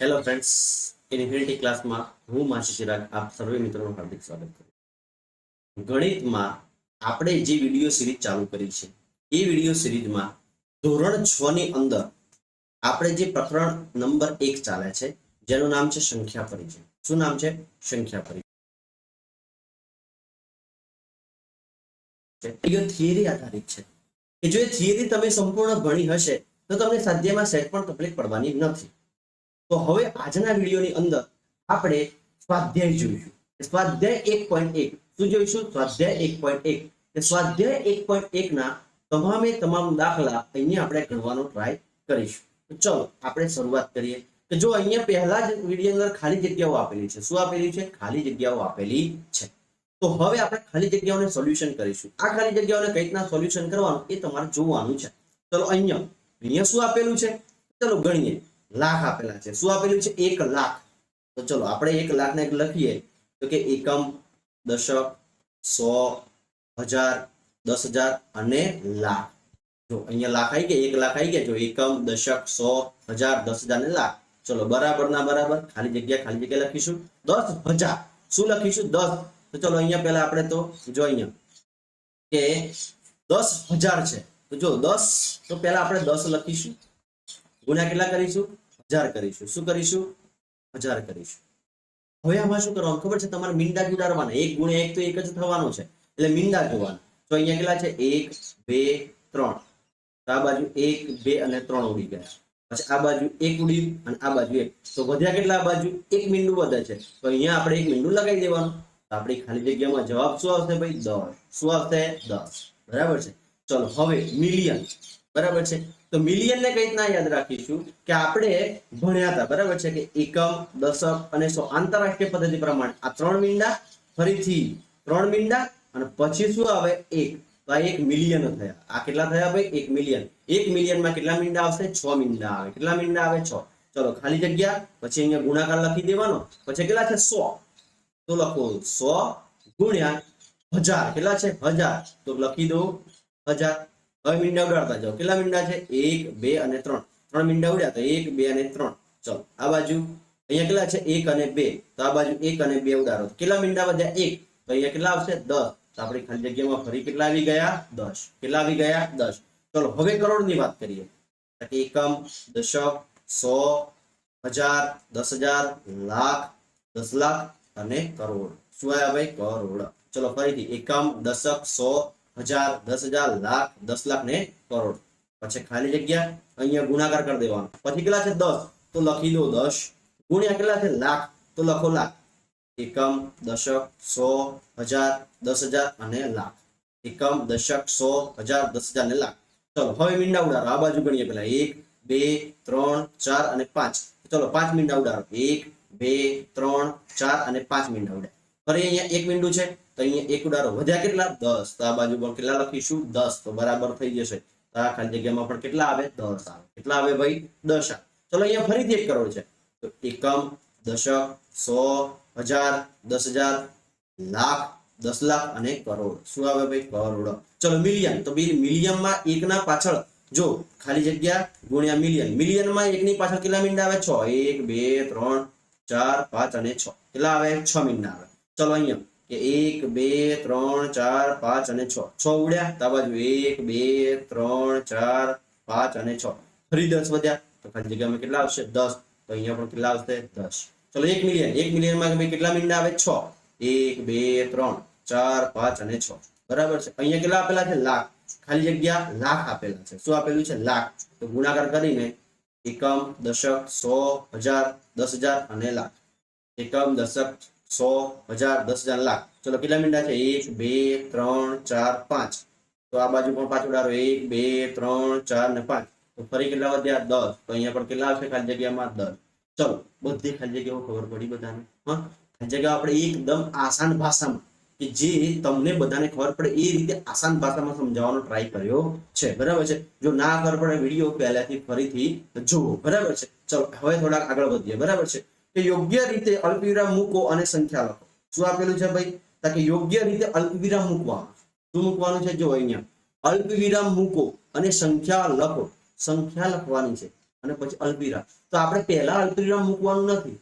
Hello friends infinity ક્લાસમાં હું માસી ચિરાગ, આપ સર્વે મિત્રોનું હાર્દિક સ્વાગત કરું ગણિતમાં આપણે જે વીડિયો સિરીઝ ચાલુ કરી છે, એ વીડિયો સિરીઝમાં ધોરણ છ ની અંદર આપણે જે પ્રકરણ નંબર એક ચાલે છે, જેનું નામ છે સંખ્યા પરિચય. શું નામ છે? સંખ્યા પરિચય. થિયરી આધારિત છે. કે જો એ થિયરી તમે સંપૂર્ણ ભણી હશે, તો તમને સાધ્યમાં સેટ પણ તકલીફ પડવાની નથી. તો હવે આજના વિડીયોની અંદર આપણે સ્વાધ્યાય જોઈશું. સ્વાધ્યાય એક પોઈન્ટ એક. શું જોઈશું? સ્વાધ્યાય એક પોઈન્ટ એક. સ્વાધ્યાય એક પોઈન્ટ એક ના તમામે તમામ દાખલા અહીંયા આપણે ગણવાનો ટ્રાય કરીશું. ચલો, આપણે શરૂઆત કરીએ. કે જો અહીંયા પહેલા જ વીડિયો અંદર ખાલી જગ્યાઓ આપેલી છે. શું આપેલી છે? ખાલી જગ્યાઓ આપેલી છે. તો હવે આપણે ખાલી જગ્યાઓને સોલ્યુશન કરીશું. આ ખાલી જગ્યાઓને કઈ રીતના સોલ્યુશન કરવાનું એ તમારે જોવાનું છે. ચલો અહીંયા અહીંયા શું આપેલું છે? ચલો ગણીએ. લાખ આપેલા છે. શું આપેલું છે? એક લાખ. તો ચલો, આપણે એક લાખ ને એક લખીએ. તો કે એકમ, દશક, સો, હજાર, દસ હજાર અને લાખ. જો, અહીંયા લાખ આવી ગયા, એક લાખ આવી ગયા. જો, એકમ, દશક, સો, હજાર, દસ હજાર ને લાખ. ચલો, બરાબર ના બરાબર? ખાલી જગ્યા ખાલી જગ્યા લખીશું. દસ હજાર. શું લખીશું? દસ. તો ચલો, અહીંયા પહેલા આપણે તો જો અહીંયા. કે દસ હજાર છે. તો જો, દસ, તો પહેલા આપણે દસ લખીશું. ગુણ્યા કેટલા કરીશું? હજાર કરીશું. શું કરીશું? હજાર કરીશું. હવે આમાં શું કરવાનું? ખબર છે? તમારે મીંડા જ ઉડાડવાના એક ગુણ્યા એક તો એક જ થવાનું છે. એટલે મીંડા જોવાના તો અહીંયા કેટલા છે? એક, બે, ત્રણ. તો આ બાજુ એક, બે અને ત્રણ ઉડી ગયા પછી આ બાજુ એક ઉડ્યું અને આ બાજુ એક. તો વધ્યા કેટલા આ બાજુ? એક મીંડું વધે છે. તો અહીંયા આપણે એક મીંડું લગાવી દેવાનું. તો આપણી ખાલી જગ્યામાં જવાબ શું આવશે ભાઈ? દસ. શું આવશે? દસ. બરાબર છે? ચલો, હવે મિલિયન. બરાબર છે? તો મિલિયન ને કઈ રીતના યાદ રાખીશું કે આપણે ભણ્યા હતા, બરાબર છે કે એકમ, દશક અને સો આંતરરાષ્ટ્રીય પદ્ધતિ પ્રમાણે આ ત્રણ મીંડા ફરીથી ત્રણ મીંડા અને પછી શું આવે? એક. તો આ એક મિલિયન થયા. આ કેટલા થયા ભાઈ? એક મિલિયન. એક મિલિયનમાં કેટલા મીંડા આવશે? છ મીંડા આવે. કેટલા મીંડા આવે? છ. ચલો, ખાલી જગ્યા. પછી અહીંયા ગુણાકાર લખી દેવાનો. પછી કેટલા છે સો. તો લખો સો ગુણ્યા હજાર. કેટલા છે? હજાર. તો લખી દો હજાર. હવે મીંડા ઉડાડતા જાઓ. કેટલા મીંડા છે? એક, બે અને ત્રણ. ત્રણ મીંડા ઉડ્યા તો એક, બે અને ત્રણ. ચલો, આ બાજુ અહીંયા કેટલા છે? એક અને બે. તો આ બાજુ એક અને બે ઉડાડો. કેટલા મીંડા વધ્યા? એક. તો અહીંયા કેટલા આવશે? દસ. તો આપણી ખાલી જગ્યામાં ફરી કેટલા આવી ગયા? દસ. કેટલા આવી ગયા? દસ. ચલો, હવે કરોડની વાત કરીએ. એકમ, દશક, સો, હજાર, દસ હજાર, લાખ, દસ લાખ અને કરોડ. શું આવ્યા ભાઈ? કરોડ. ચલો, ફરીથી. એકમ, દશક, સો હજાર, દસ હજાર, લાખ, દસ લાખ ને કરોડ. પછી ખાલી જગ્યા અહીંયા ગુણાકાર કરી દેવાનો. પછી કેટલા છે? દસ. તો લખી દો દસ. ગુણ્યા કેટલા છે? લાખ. તો લખો લાખ. એકમ, દશક, સો, હજાર, દસ હજાર અને લાખ. એકમ, દશક, સો, હજાર, દસ હજાર ને લાખ. ચલો, હવે મીંડા ઉડાડો. આ બાજુ ગણીએ પેલા એક, બે, ત્રણ, ચાર અને પાંચ. ચલો, પાંચ મીંડા ઉડાડો. એક, બે, ત્રણ, ચાર અને પાંચ મીંડા ઉડાડો. ફરી અહીંયા એક મીંડું છે. તો અહીંયા એક ઉડાડો. વધ્યા કેટલા? દસ. તો આ બાજુ પણ કેટલા લખીશું? દસ. તો બરાબર થઈ જશે. તો આ ખાલી જગ્યામાં પણ કેટલા આવે? દસ આવે. કેટલા આવે ભાઈ? દસ આવે. ચલો અહીંયા ફરીથી એક કરોડ છે. તો એકમ, દશક, સો, હજાર, દસ હજાર, લાખ, દસ લાખ અને કરોડ. શું આવે ભાઈ? કરોડ. ચલો મિલિયન. તો મિલિયનમાં એકના પાછળ જો ખાલી જગ્યા ગુણ્યા મિલિયન. મિલિયનમાં એકની પાછળ કેટલા મીંડા આવે? છ. એક, બે, ત્રણ, ચાર, પાંચ અને છ. કેટલા આવે? છ મીંડા આવે. ચલો અહીંયા કે એક, બે, ત્રણ, ચાર, પાંચ અને છ. છ ઉડ્યા, તો બાજુ એક, બે, ત્રણ, ચાર, પાંચ અને છ. ફરી દસ વધ્યા, તો ખાલી જગ્યામાં કેટલા આવશે? દસ. તો અહીંયા પણ કેટલા આવશે? દસ. ચલો, એક મિલિયન એક મિલિયનમાં કેટલા મિનિટ આવે? છ. એક, બે, ત્રણ, ચાર, પાંચ અને છ. બરાબર છે? અહીંયા કેટલા આપેલા છે? લાખ. ખાલી જગ્યા લાખ આપેલા છે. શું આપેલું છે? લાખ. તો ગુણાકાર કરીને એકમ, દશક, સો, હજાર, દસ હજાર અને લાખ. એકમ, દશક સો હજાર, દસ હજાર લાખ. ચલો, કેટલા મીંડા છે? એક, બે, ત્રણ, ચાર, પાંચ. તો આ બાજુ પણ પાંચ ઉડાડો. એક, બે, ત્રણ, ચાર ને પાંચ. તો ફરી કેટલા વધ્યા? દસ. તો અહીંયા પણ કેટલા આવશે? ખાલી જગ્યામાં દસ. ચલો, બધી ખાલી જગ્યાઓ ખબર પડી બધાને. હા? ખાલી જગ્યા આપણે એકદમ આસાન ભાષામાં કે જે તમને બધાને ખબર પડે, એ રીતે આસાન ભાષામાં સમજાવવાનો ટ્રાય કર્યો છે. બરાબર છે? જો ના ખબર પડે વીડિયો પહેલાથી ફરીથી જુઓ બરાબર છે? ચલો, હવે થોડાક આગળ વધીએ. બરાબર છે? કે યોગ્ય રીતે અલ્પવિરામ મૂકો અને સંખ્યા લખો. શું આપેલું છે ભાઈ? તો કે યોગ્ય રીતે અલ્પવિરામ મૂકવા. શું મૂકવાનું છે? જો અહીંયા. અલ્પવિરામ મૂકો અને સંખ્યા લખો. સંખ્યા લખવાની છે અને પછી અલ્પવિરામ. તો આપણે પહેલા અલ્પવિરામ મૂકવાનું નથી.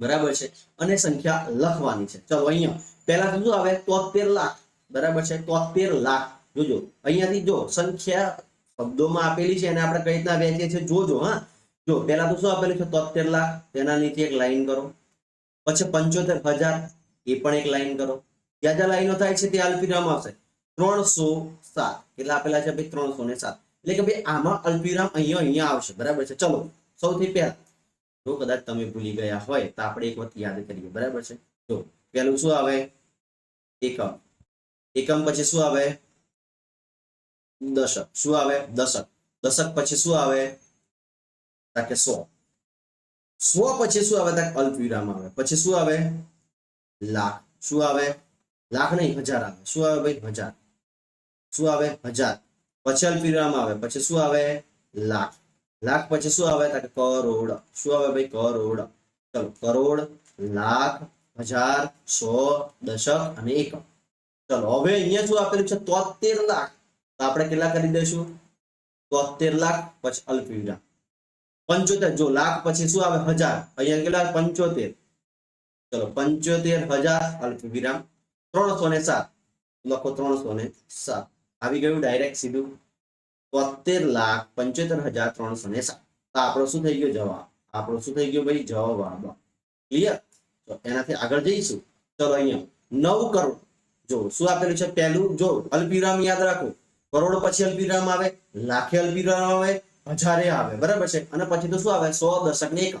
બરાબર છે? અને સંખ્યા લખવાની છે. ચલો અહીંયા. પહેલા શું આવે? તોતેર લાખ. બરાબર છે? તોતેર લાખ. જોજો. અહીંયાથી જો સંખ્યા શબ્દોમાં આપેલી છે અને આપણે કઈ રીતના વહેંચીએ છીએ? જોજો, હા. જો, પહેલા તો શું આપેલું છે? તોતેર લાખ, તેના નીચે એક લાઈન કરો. પછી પંચોતેર હજાર, એ પણ એક લાઈન કરો. જ્યાં જ્યાં લાઈનો થાય છે તે અલ્પિરામ આવશે. ત્રણસો સાત કેટલા આપેલા છે ભાઈ ત્રણસો ને સાત. એટલે કે ભાઈ આમાં અલ્પિરામ અહીંયા અહીંયા આવશે, બરાબર છે? ચલો, સૌથી પહેલા, જો કદાચ તમે ભૂલી ગયા હોય, તો આપણે એક વખત યાદ કરીએ, બરાબર છે? જો, પહેલું શું આવે? એકમ. એકમ પછી શું આવે? દશક. શું આવે? દશક. દશક પછી શું આવે? કે સો સો પછી શું આવે તા કે અલ્પવિરામ આવે? પછી શું આવે? લાખ. શું આવે? લાખ નહીં, હજાર આવે. શું આવે ભાઈ? હજાર. શું આવે? હજાર. પછી અલ્પવિરામ આવે. પછી શું આવે? લાખ. લાખ પછી શું આવે? તા કે કરોડ. શું આવે ભાઈ? કરોડ. ચલો, કરોડ, લાખ, હજાર, સો, દશક અને એકમ. ચલો, હવે અહીંયા શું આપેલું છે? તોતેર લાખ. તો આપણે કેટલા કરી દઈશું? તોતેર લાખ પછી અલ્પવિરામ. પંચોતેર, જો લાખ પછી શું આવે? હજાર. અહીંયા કેટલા પંચોતેર. ચલો, પંચોતેર હજાર અલ્પવિરામ ત્રણસો ને સાત. લખો ત્રણસો ને સાત. આવી ગયું ડાયરેક્ટ સીધું. તોતેર લાખ પંચોતેર હજાર ત્રણસો ને સાત. આપણો શું થઈ ગયો? જવાબ. આપણો શું થઈ ગયો ભાઈ? જવાબ ક્લિયર તો એનાથી આગળ જઈશું. ચલો, અહીંયા. નવ કરોડ. જો, શું આપેલું છે? પહેલું, જો, અલ્પવિરામ યાદ રાખો. કરોડ પછી અલ્પવિરામ આવે, લાખે અલ્પવિરામ આવે હજારે આવે, બરાબર છે? અને પછી તો શું આવે? સો દશક ને એકમ.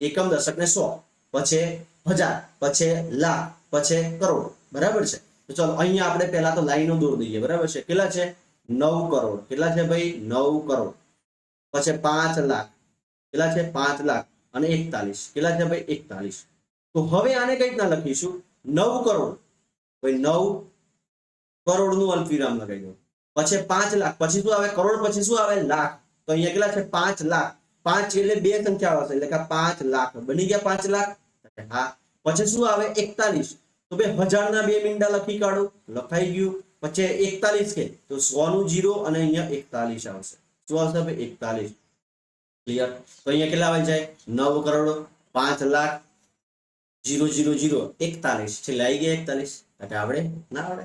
એકમ દશક ને સો. પછી હજાર, પછી લાખ, પછી કરોડ. બરાબર છે? તો ચાલો, અહીંયા આપણે પહેલા તો લાઈનો દોર દઈએ. બરાબર છે? કેટલા છે? નવ કરોડ. કેટલા છે ભાઈ? નવ કરોડ. પછી પાંચ લાખ. કેટલા છે? પાંચ લાખ અને એકતાલીસ. કેટલા છે ભાઈ? એકતાલીસ. તો હવે આને કઈ રીતના લખીશું? નવ કરોડ. ભાઈ, નવ કરોડનું અલ્પવિરામ લગાવી દો. પછી પાંચ લાખ. પછી શું આવે? કરોડ પછી શું આવે? લાખ. તો અહીંયા કેટલા છે? પાંચ લાખ. પાંચ એટલે બે સંખ્યા આવશે એટલે પાંચ લાખ. બની ગયા પાંચ લાખ? હા. પછી શું આવે? એકતાલીસ. તો બે હજાર ના બે મીંડા લખી કાઢો. લખાઈ ગયું. પછી એકતાલીસ કે. તો સો નું જીરો અને અહીંયા એકતાલીસ આવશે. શું આવશે એકતાલીસ. ક્લિયર તો અહીંયા કેટલા આવી જાય? નવ કરોડ પાંચ લાખ જીરો જીરો જીરો. એકતાલીસ. છેલ્લે આવી ગયા એકતાલીસ. એટલે આવડે ના આવડે.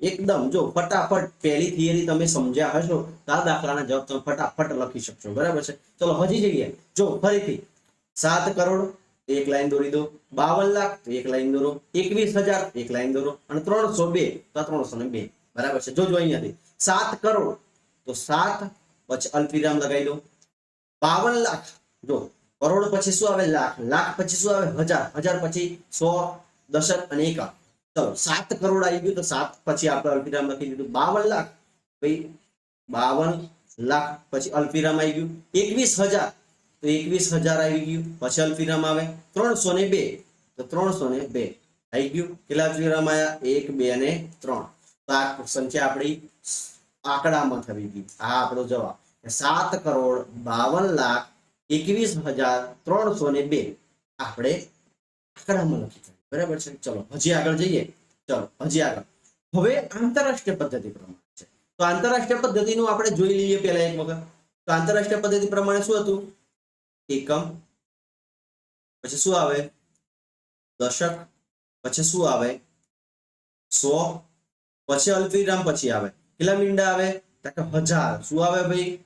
એકદમ, જો ફટાફટ પહેલી થિયરી તમે સમજ્યા હશો, તો આ દાખલાના જવાબ તમે ફટાફટ લખી શકશો. બરાબર છે? ચલો, હજી જઈએ. જો, ફરીથી. સાત કરોડ, એક લાઈન દોરી દો. બાવન લાખ, એક લાઈન દોરો. એકવીસ હજાર, એક લાઈન દોરો. અને ત્રણસો બે, તો ત્રણસો ને બે. બરાબર છે? જોજો અહીંયાથી. સાત કરોડ, તો સાત પછી અલ્પિરામ લગાવી દો. બાવન લાખ, જો, કરોડ પછી શું આવે? લાખ. લાખ પછી શું આવે? હજાર. હજાર પછી સો, દશક અને એકા સાત કરોડ આવી ગયું તો સાત પછી આપણે અલ્પિરામ લખી દીધું. બાવન લાખ. ભાઈ, બાવન લાખ પછી અલ્પિરામ આવી ગયું. એકવીસ હજાર. તો એકવીસ હજાર આવી ગયું. પછી અલ્પિરામ આવે ત્રણસો ને બે. તો ત્રણસો ને બે આવી ગયું. કેટલા અલ્પિરામ આવ્યા એક, બે અને ત્રણ. તો આ સંખ્યા આપણી આંકડામાં થવી ગઈ આ આપણો જવાબ. સાત કરોડ બાવન લાખ એકવીસ હજાર ત્રણસો ને બે. આપણે આંકડામાં લખી. બરાબર છે? ચલો, હજી આગળ જઈએ? ચલો, હજી આગળ. હવે આંતરરાષ્ટ્રીય પદ્ધતિ પ્રમાણે છે. તો આંતરરાષ્ટ્રીય પદ્ધતિનું આપણે જોઈ લઈએ પહેલા એક વખત. તો આંતરરાષ્ટ્રીય પદ્ધતિ પ્રમાણે શું હતું? એકમ. પછી શું આવે? દશક. પછી શું આવે? સો. પછી અલ્પવિરામ પછી આવે. કેટલા મીંડા આવે? હજાર. શું આવે ભાઈ?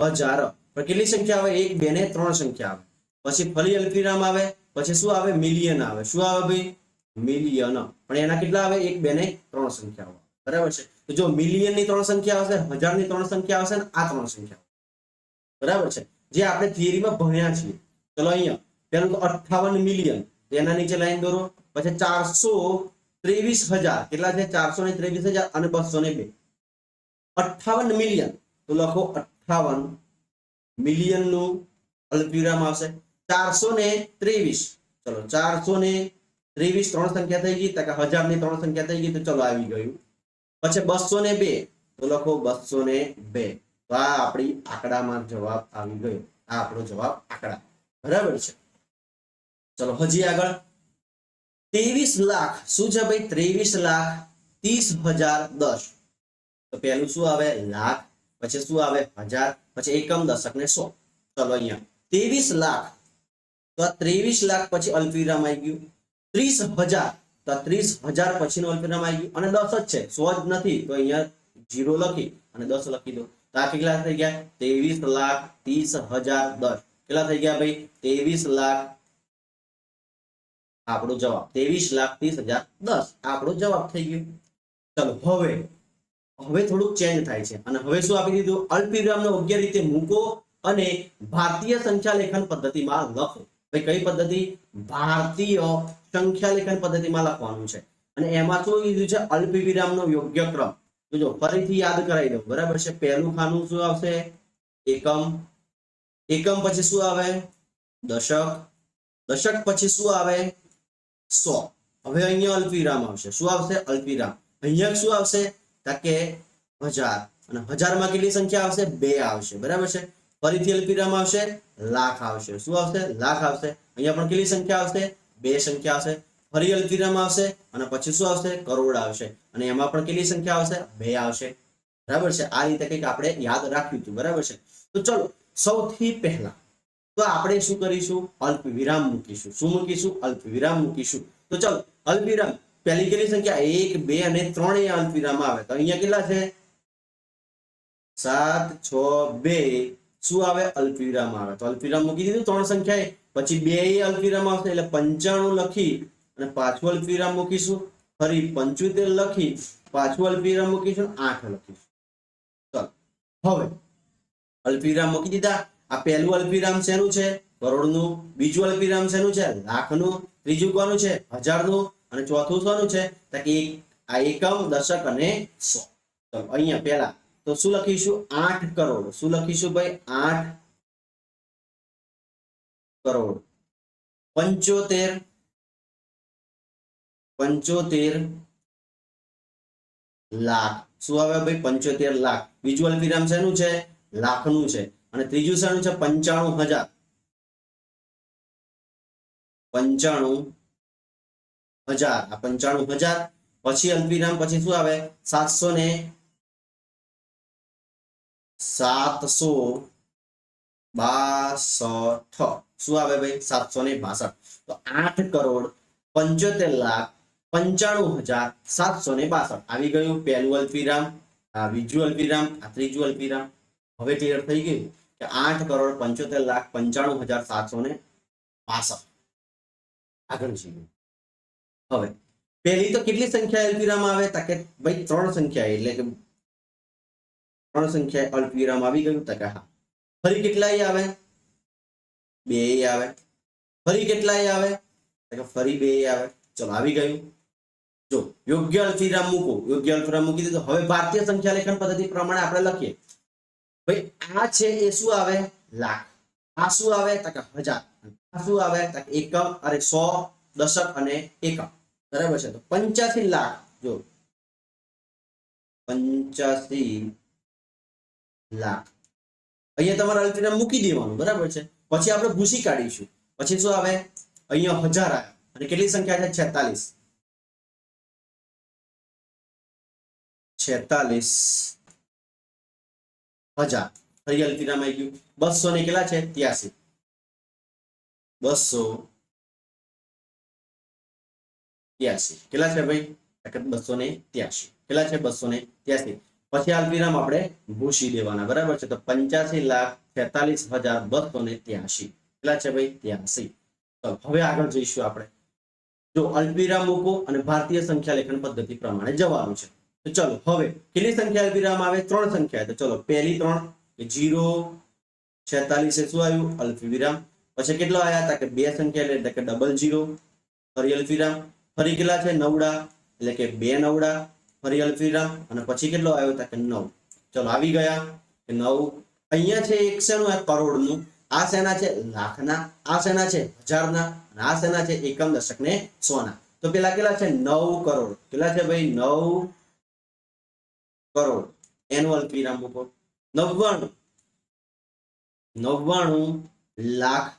હજાર. કેટલી સંખ્યા આવે? એક, બે ને ત્રણ સંખ્યા આવે. પછી ફરી અલ્પવિરામ આવે. પછી શું આવે? મિલિયન આવે. શું આવે ભાઈ? મિલિયન પણ એના કેટલા આવે? એક, બે ને ત્રણ સંખ્યા આવે. બરાબર છે? તો જો મિલિયનની ત્રણ સંખ્યા આવશે હજારની ત્રણ સંખ્યા આવશે ને આ ત્રણ સંખ્યા બરાબર છે? જે આપણે થિયરીમાં ભણ્યા છીએ. ચલો અહીંયા. પેલું તો અઠ્ઠાવન મિલિયન એના નીચે લાઈન દોરો. પછી ચારસો ત્રેવીસ હજાર. કેટલા છે? ચારસો ને ત્રેવીસ હજાર અને બસો ને બે. અઠ્ઠાવન મિલિયન તો લખો અઠ્ઠાવન મિલિયનનું અલ્પવિરામ આવશે. ચારસો ને ત્રેવીસ. ચલો, ચારસો ને ત્રેવીસ ત્રણ સંખ્યા થઈ ગઈ, તો હજારની ત્રણ સંખ્યા થઈ ગઈ, તો ચલો આવી ગયું. પછી બસો ને બે, તો લખો બસો ને બે. તો આ આપણી આંકડામાં જવાબ આવી ગયો. આ આપણો જવાબ આંકડા. બરાબર છે? ચલો, હજી આગળ. ત્રેવીસ લાખ, શું છે ભાઈ? ત્રેવીસ લાખ ત્રીસ હજાર દસ. તો પહેલું શું આવે? લાખ. પછી શું આવે? હજાર. પછી એકમ દશક ને સો. ચલો, અહીંયા. ત્રેવીસ લાખ તો આ ત્રેવીસ લાખ પછી અલ્પવિરામ આવી ગયું. ત્રીસ હજાર, તો આ ત્રીસ હજાર પછીનું અલ્પવિરામ આવી ગયું. અને દસ જ છે, સો જ નથી, તો અહીંયા જીરો લખી અને દસ લખી દો. તો આ કેટલા થઈ ગયા? ત્રેવીસ લાખ ત્રીસ હજાર દસ. કેટલા થઈ ગયા ભાઈ? ત્રેવીસ લાખ. આપણો જવાબ, ત્રેવીસ લાખ ત્રીસ હજાર દસ. આપણો જવાબ થઈ ગયો. ચલો, હવે હવે થોડુંક ચેન્જ થાય છે. અને હવે શું આપી દીધું? અલ્પવિરામને યોગ્ય રીતે મૂકો અને ભારતીય સંખ્યા લેખન પદ્ધતિમાં લખો. કઈ પદ્ધતિ? ભારતીય સંખ્યા લેખન પદ્ધતિમાં લખવાનું છે. અને એમાં શું લીધું છે? અલ્પવિરામનો યોગ્ય ક્રમ. જોજો, ફરીથી યાદ કરાવી દઉં. બરાબર છે? પહેલું ખાનું શું આવશે? એકમ. એકમ પછી શું આવે? દશક. દશક પછી શું આવે? સો. હવે અહીંયા અલ્પીરામ આવશે. શું આવશે? અલ્પીરામ અહીંયા શું આવશે? કે હજાર. અને હજારમાં કેટલી સંખ્યા આવશે? બે આવશે. બરાબર છે? ફરીથી અલ્પવિરામ આવશે, લાખ આવશે. શું આવશે? લાખ આવશે. અહીંયા પણ કેટલી સંખ્યા આવશે? બે સંખ્યા આવશે. ફરી અલ્પવિરામ આવશે અને પછી શું આવશે? કરોડ આવશે. અને એમાં પણ કેટલી સંખ્યા આવશે? બે આવશે. બરાબર છે? આ રીતે કંઈક આપણે યાદ રાખ્યું હતું. બરાબર છે? તો ચલો, સૌથી પહેલા તો આપણે શું કરીશું? અલ્પ વિરામ મૂકીશું. શું મૂકીશું? અલ્પ વિરામ મૂકીશું. તો ચલો અલ્પ વિરામ પહેલી કેટલી સંખ્યા? એક, બે અને ત્રણ એ અલ્પ વિરામ આવે. તો અહીંયા કેટલા છે? સાત, છ, બે. શું આવે? અલ્પવિરામ આવે. તો અલ્પવિરામ મૂકી દીધું ત્રણ સંખ્યા પછી બે એ અલ્પ આવશે એટલે પંચાણું લખી અને પાછું અલ્પવિરામ મૂકીશું. ફરી પંચોતેર લખી, પાછું અલ્પવિરામ મૂકીશું આઠ લખીશું. ચલો. હવે અલ્પવિરામ મૂકી દીધા. આ પહેલું અલ્પવિરામ શેનું છે? કરોડનું. બીજું અલ્પવિરામ શેનું છે? લાખનું. ત્રીજું કોનું છે? હજારનું. અને ચોથું શેનું છે? તો કે આ એકમ, દશક અને સો. તો અહીંયા પહેલા તો શું લખીશું? આઠ કરોડ. શું લખીશું ભાઈ? આઠ કરોડ. પંચોતેર. પંચોતેર લાખ. શું આવે ભાઈ? પંચોતેર લાખ. બીજું વિરામ શેનું છે? લાખનું છે. અને ત્રીજું શેનું છે? પંચાણું હજાર. પંચાણું હજાર. આ પંચાણું હજાર. પછી અલ્પવિરામ, પછી શું આવે? સાતસો ને સાતસો બાસઠ. શું આવે ભાઈ? સાતસો ને બાસઠ. તો આઠ કરોડ પંચોતેર લાખ પંચાણું હજાર સાતસો ને બાસઠ. આવી ગયું પહેલું અલ્પિરામ આ બીજું અલ્પિરામ આ ત્રીજું અલ્પિરામ હવે ક્લિયર થઈ ગયું કે આઠ કરોડ પંચોતેર લાખ પંચાણું હજાર સાતસો ને બાસઠ. આગળ જઈએ. હવે, પહેલી તો કેટલી સંખ્યા અલ્પિરામ આવે? તો કે ભાઈ ત્રણ સંખ્યા એટલે કે ત્રણ સંખ્યા અલ્પવિરામ આવી ગયું તા ફરી કેટલાય આવે? બે આવે. ફરી કેટલાય આવે? ફરી બે આવે. ચલો, આવી ગયું. જો, યોગ્ય અલ્પવિરામ મૂકો. યોગ્ય અલ્પવિરામ મૂકી દીધો. હવે ભારતીય સંખ્યા લેખન પદ્ધતિ પ્રમાણે આપણે લખીએ. ભાઈ, આ છે એ શું આવે? લાખ. આ શું આવે? તો હજાર. આ શું આવે? તો એકમ અરે સો, દશક અને એકમ. બરાબર છે? તો પંચ્યાસી લાખ. જો, પંચ્યાસી લાખ અહીંયા તમારે અલ્પવિરામ મૂકી દેવાનું, બરાબર છે? પછી આપણે ભૂસી કાઢીશું. પછી શું આવે? અહીંયા હજાર આવે. અને કેટલી સંખ્યા છે? છેતાલીસ. છેતાલીસ. હજાર. ફરી અલ્પવિરામ આવી ગયું. બસો ને કેટલા છે? ત્યાસી. બસો. ત્યાસી. કેટલા છે ભાઈ? બસો ને ત્યાસી. કેટલા છે? બસો ને ત્યાસી. પછી અલ્પવિરામ આપણે ભૂસી દેવાના, બરાબર છે? તો પંચ્યાસી લાખ છેતાલીસ હજાર બસો ને ત્યાસી કેટલા છે ભાઈ? ત્યાસી તો હવે આગળ જઈશું આપણે. જો અલ્પવિરામ મૂકો અને ભારતીય સંખ્યા લેખન પદ્ધતિ પ્રમાણે જવાનું છે. તો ચલો, હવે કેટલી સંખ્યા અલ્પવિરામ આવે? ત્રણ સંખ્યા તો ચલો, પહેલી ત્રણ જીરો, છેતાલીસ શું આવ્યું? અલ્પવિરામ પછી કેટલો આવ્યા હતા? કે બે સંખ્યા એટલે કે ડબલ જીરો. ફરી અલ્પવિરામ ફરી કેટલા છે? નવડા. એટલે કે બે નવડા. ફરી અલ્પવિરામ અને પછી કેટલો આવ્યો હતા કે નવ. ચલો આવી ગયા નવ. અહીંયા છે એક શેનું? આ કરોડનું. આ શેના છે? લાખના. આ શેના છે? હજારના. અને આ શેના છે? એકમ દશક ને સોના. તો પેલા કેટલા છે? નવ કરોડ. કેટલા છે ભાઈ? નવ કરોડ. એનું રામ મૂકો. નવ્વાણું. નવ્વાણું લાખ.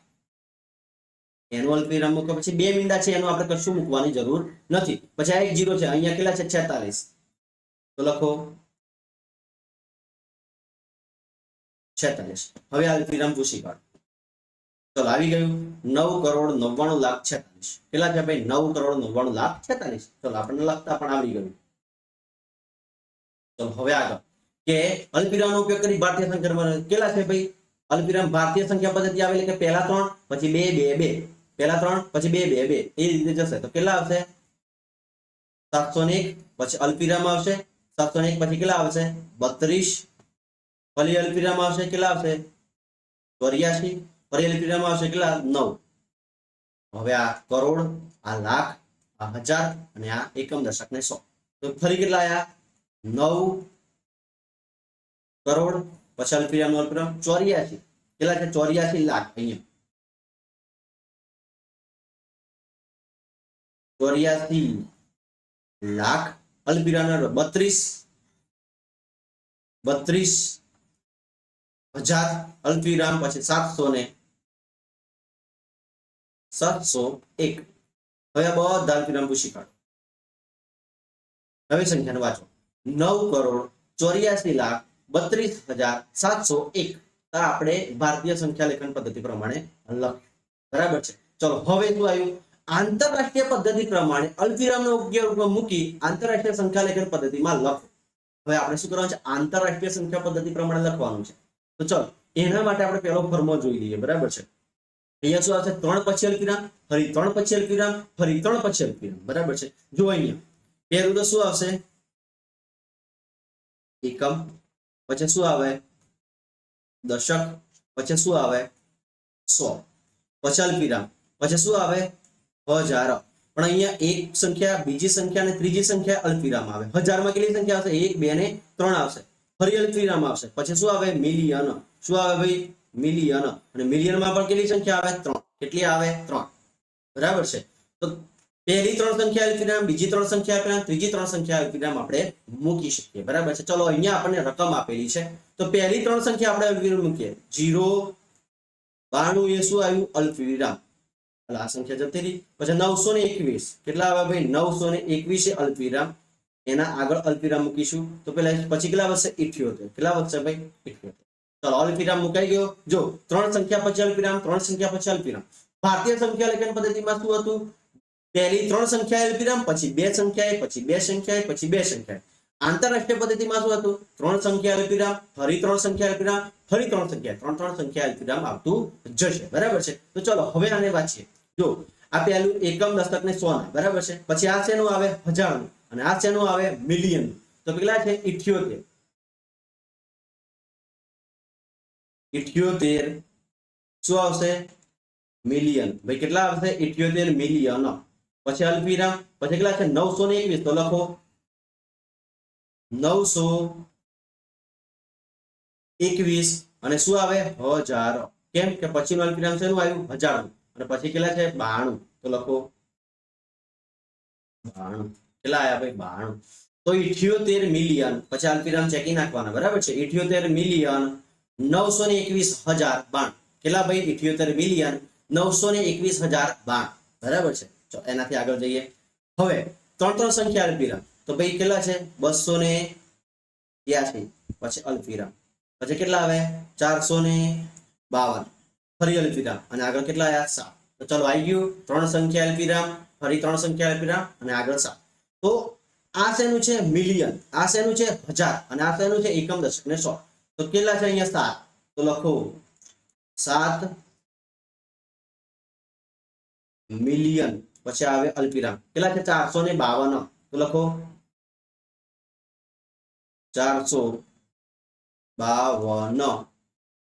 એનું રામ મૂકો. પછી બે મીંડા છે એનું આપણે કશું મૂકવાની જરૂર નથી. પછી આ એક જીરો છે. અહીંયા કેટલા છે? છેતાલીસ. તો લખો છેતાલીસ. હવે અલ્પવિરામ પૂછી કાઢો. ચલો, આવી ગયું. નવ કરોડ નવ્વાણું લાખ છેતાલીસ. કેટલા છે ભાઈ? નવ કરોડ નવ્વાણું લાખ છેતાલીસ. ચલો, આપણને લખતા પણ આવડી ગયું. ચલો, હવે આગળ. કે અલ્પવિરામનો ઉપયોગ કરી ભારતીય સંખ્યા કેટલા છે ભાઈ? અલ્પવિરામ ભારતીય સંખ્યા પદ્ધતિ આવે એટલે કે પહેલા ત્રણ, પછી બે બે બે. પહેલા ત્રણ, પછી બે બે બે. એ રીતે જશે. તો કેટલા આવશે? સાતસો ને એક, પછી અલ્પવિરામ આવશે. સાતસો એક પછી કેટલા આવશે? બત્રીસ. ફરી અલ્પવિરામ આવશે કેટલા આવશે? ચોર્યાસી. ફરી અલ્પવિરામ આવશે કેટલા? નવ. હવે આ કરોડ, આ લાખ, આ હજાર અને આ એકમ દશક ને સો. તો ફરી કેટલા આયા? નવ કરોડ, પછી અલ્પિરામ નો અલ્પવિરામ ચોર્યાસી. કેટલા છે? ચોર્યાસી લાખ અહીંયા. ચોર્યાસી લાખ અલ્પવિરામ બત્રીસ બત્રીસ, હજાર, અલ્પવિરામ, પછી સાતસો ને સાતસો એક. હવે બધા અલ્પવિરામ પૂછી કાઢો. હવે સંખ્યાને વાંચો. નવ કરોડ ચોર્યાસી લાખ બત્રીસ હજાર સાતસો એક. આપણે ભારતીય સંખ્યા લેખન પદ્ધતિ પ્રમાણે લખ્યું બરાબર છે? ચલો, હવે શું આવ્યું? આંતરરાષ્ટ્રીય પદ્ધતિ પ્રમાણે અલ્પવિરામનો ઉપયોગ મૂકી આંતરરાષ્ટ્રીય સંખ્યા લેખન પદ્ધતિમાં લખો. હવે આપણે શું કરવાનું છે? આંતરરાષ્ટ્રીય સંખ્યા પદ્ધતિ પ્રમાણે લખવાનું છે. તો ચલો, એના માટે આપણે પહેલો ફોર્મો જોઈ લઈએ. બરાબર છે? અહીંયા શું આવશે? ત્રણ પછી અલ્પિરામ ફરી ત્રણ પછી અલ્પિરામ ફરી ત્રણ પછી અલ્પિરામ બરાબર છે? જો અહીંયા, પહેલું તો શું આવશે? એકમ, પછી શું આવે? દશક, પછી શું આવે? સો. પછી અલ્પિરામ પછી શું આવે? હજાર પણ અહીંયા એક સંખ્યા, બીજી સંખ્યા અને ત્રીજી સંખ્યા અલ્ફીરામાં આવે. હજારમાં કેટલી સંખ્યા આવશે? એક, બે ને ત્રણ આવશે. ફરી અલ્પવિરામ આવશે. પછી શું આવે? મિલિયન. શું આવે ભાઈ? મિલિયન. અને મિલિયનમાં પણ કેટલી સંખ્યા આવે? ત્રણ. કેટલી આવે? ત્રણ. બરાબર છે? તો પહેલી ત્રણ સંખ્યા અલ્પવિરામ, બીજી ત્રણ સંખ્યા અલ્પવિરામ, ત્રીજી ત્રણ સંખ્યા અલ્પવિરામ આપણે મૂકી શકીએ. બરાબર છે? ચલો, અહીંયા આપણને રકમ આપેલી છે. તો પહેલી ત્રણ સંખ્યા આપણે અલ્પવિરામ મૂકીએ. જીરો, બાણું એ શું આવ્યું? અલ્પવિરામ. એટલે આ સંખ્યા જતી રહી પછી નવસો ને એકવીસ. કેટલા આવે ભાઈ? નવસો ને એકવીસ એ અલ્પવિરામ. એના આગળ અલ્પિરામ મૂકીશું. તો પેલા પછી કેટલા વધશે? ઇઠ્યોતેર. કેટલા વધશે ભાઈ? ઇઠ્યોતેર. ચલો અલ્પિરામ મુકાઈ ગયો. જો, ત્રણ સંખ્યા પછી અલ્પિરામ ત્રણ સંખ્યા પછી અલ્પિરામ ભારતીય સંખ્યા લેખન પદ્ધતિમાં શું હતું? પહેલી ત્રણ સંખ્યા અલ્પિરામ પછી બે સંખ્યાએ પછી બે સંખ્યાએ પછી બે સંખ્યાએ આંતરરાષ્ટ્રીય પદ્ધતિમાં શું હતું? ત્રણ સંખ્યા અલ્પિરામ ફરી ત્રણ સંખ્યા અલ્પિરામ ફરી ત્રણ સંખ્યા ત્રણ ત્રણ સંખ્યા અલ્પિરામ આવતું જશે. બરાબર છે? તો ચલો, હવે આને વાંચીએ. જો આ પહેલું એકમ દશક ને સો ના, બરાબર છે? પછી આ શેનું આવે? હજારનું. અને આ શેનું આવે? મિલિયન તો કેટલા છે? ઇઠ્યોતેર. ઇઠ્યોતેર શું આવશે? મિલિયન. ભાઈ, કેટલા આવશે? ઇઠ્યોતેર મિલિયન. પછી અલ્પવિરામ પછી કેટલા છે? નવસો ને એકવીસ. તો લખો. નવસો એકવીસ. અને શું આવે? હજાર. કેમ? કે પછીનું અલ્પવિરામ શેનું આવ્યું? હજારનું. અને પછી કેટલા છે? બાણું. તો લખો. બાણું. કેટલા આવ્યા ભાઈ? બાણું. તો ઇઠ્યોતેર મિલિયન. પછી અલ્પિરામ ચેકી નાખવાના. બરાબર છે? ઇઠ્યોતેર મિલિયન નવસો ને એકવીસ હજાર બાણ. કેટલા ભાઈ? ઇઠ્યોતેર મિલિયન નવસો ને એકવીસ હજાર બાણ. બરાબર છે? તો એનાથી આગળ જઈએ. હવે ત્રણ ત્રણ સંખ્યા અલ્પિરામ તો ભાઈ કેટલા છે? બસો ને બ્યાસી પછી અલ્પિરામ પછી કેટલા આવે? ચારસો ને બાવન. ફરી અલ્પિરામ. અને આગળ કેટલા આવ્યા સાત. તો ચલો આવી ગયું. ત્રણ સંખ્યા અલ્પિરામ, ફરી ત્રણ સંખ્યા અલ્પિરામ, અને આગળ સાત. તો આ શેનું છે? મિલિયન. આ શેનું છે? હજાર. અને આ શેનું છે? એકમ દશક ને સો. તો કેટલા છે અહીંયા સાત? તો લખો. સાત મિલિયન. પછી આવે અલ્પિરામ. કેટલા છે? ચારસો ને બાવન. તો લખો. ચારસો બાવન.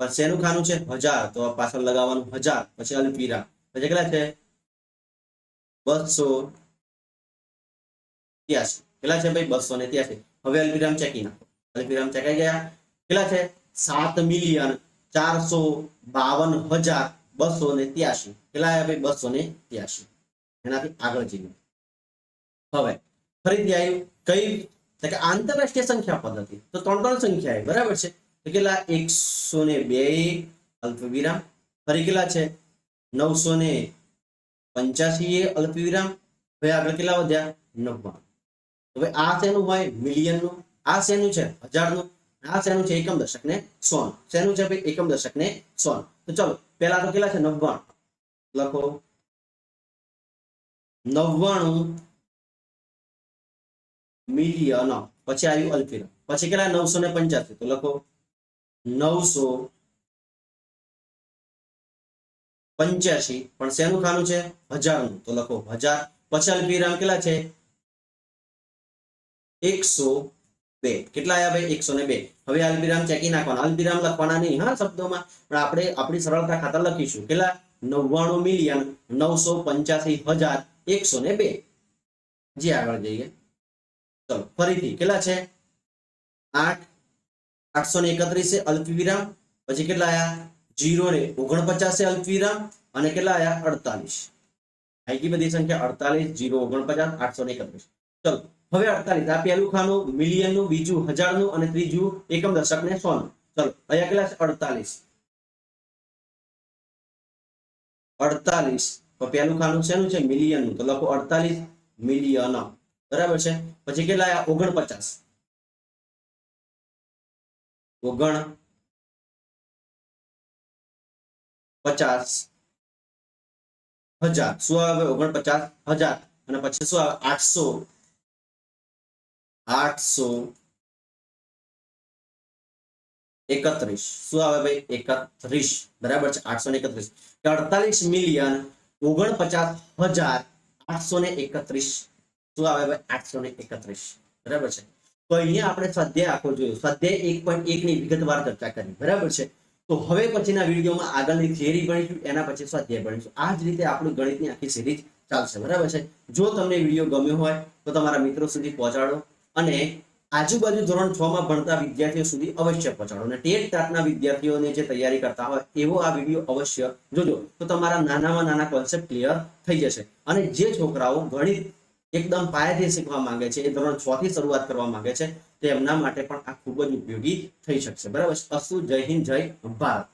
પછી શેનું ખાનું છે? હજાર. તો પાછળ લગાવવાનું હજાર. પછી અલપીરા પછી કેટલા છે? બસો ત્યાસી. કેટલા છે ભાઈ? બસો ને ત્યાસી. હવે અલ્પીરામ ચેકી નાખો. અલ્પવિરામ ચેકાઈ ગયા. કેટલા છે? સાત મિલિયન ચારસો બાવન હજાર બસો ને ત્યાસી. કેટલા આવ્યા ભાઈ? બસો ને ત્યાસી. એનાથી આગળ જઈએ. હવે, ફરીથી આવ્યું કઈ? આંતરરાષ્ટ્રીય સંખ્યા પદ્ધતિ. તો ત્રણ ત્રણ સંખ્યા બરાબર છે? કેટલા એકસો ને બે અલ્પવિરામ ફરી કેટલા છે નવસો ને પંચ્યાસી એ અલ્પવિરામ, હવે આગળ કેટલા વધ્યા? નવ્વાણું. હવે આ શેનું હોય મિલિયનનું. આ શેનું છે? હજારનું. આ શેનું છે? એકમ દશક ને સોન શેનું છે ભાઈ? એકમ દશક ને સોન તો ચલો પેલા તો કેટલા છે? નવ્વાણું. લખો. નવ્વાણું મિલિયન. પછી આવ્યું અલ્પિરામ પછી કેટલા? નવસો ને પંચ્યાસી તો લખો. નવસો પંચ્યાસી પણ શેનું ખાનું છે? હજારનું. તો લખો હજાર. પછાલ પીરામ કેટલા છે? એકસો બે. કેટલા આવ્યા ભાઈ? એકસો ને બે. હવે અલ્પિરામ ચેકી નાખવાના. અલ્પિરામ લખવાના નહીં, હા, શબ્દોમાં. પણ આપણે આપણી સરળતા ખાતર લખીશું. કેટલા? નવ્વાણું મિલિયન નવસો પંચ્યાસી હજાર એકસો ને બે. જે આગળ જઈએ. ચલો, ફરીથી. કેટલા છે? આઠ આઠસો અલ્પવિરામ, પછી કેટલા આયા? જીરો ને ઓગણપચાસ અલ્પવિરામ અને કેટલા આયા? અડતાલીસ. આઈ બધી સંખ્યા અડતાલીસ, જીરો, ઓગણપચાસ, આઠસો ને એકત્રીસ. ચલો, હવે અડતાલીસ. આ પહેલું ખાનું મિલિયનનું બીજું હજારનું અને ત્રીજું એકમ દશક ને સોનું. ચલો, અહીંયા કેટલા છે? અડતાલીસ. અડતાલીસ. તો પહેલું ખાનું શેનું છે? મિલિયનનું તો લખો અડતાલીસ મિલિયન. બરાબર છે? પછી કેટલા આયા? ઓગણપચાસ. ઓગણ પચાસ હજાર. શું આવે ઓગણપચાસ હજાર? અને પછી શું આવે? આઠસો. આઠસો એકત્રીસ. શું આવે ભાઈ? એકત્રીસ. બરાબર છે? આઠસો ને એકત્રીસ. અડતાલીસ મિલિયન ઓગણપચાસ હજાર આઠસો ને એકત્રીસ. શું આવે ભાઈ? આઠસો ને એકત્રીસ. બરાબર છે? તો અહીંયા આપણે સ્વાધ્યાય આખો જોયો સ્વાધ્યાય એક પોઈન્ટ એક ની વિગતવાર ચર્ચા કરી. બરાબર છે? તો હવે પછીના વિડીયોમાં આગળની થિયરી ભણીશું, એના પછી સ્વાધ્યાય ભણીશું. આ જ રીતે આપણું ગણિતની આખી સિરીઝ ચાલશે. બરાબર છે? જો તમને વીડિયો ગમ્યો હોય, તો તમારા મિત્રો સુધી પહોંચાડો અને આજુબાજુ ધોરણ છ માં ભણતા વિદ્યાર્થીઓ સુધી અવશ્ય પહોંચાડો. અને ટેટ ટાટના વિદ્યાર્થીઓને જે તૈયારી કરતા હોય, એવો આ વીડિયો અવશ્ય જોજો. તો તમારા નાનામાં નાના કોન્સેપ્ટ ક્લિયર થઈ જશે. અને જે છોકરાઓ ગણિત એકદમ પાયાથી શીખવા માંગે છે, એ ધોરણ છ થી શરૂઆત કરવા માંગે છે તેમના માટે પણ આ ખૂબ જ ઉપયોગી થઈ શકશે. બરાબર? અસ્તુ જય હિન્દ, જય ભારત.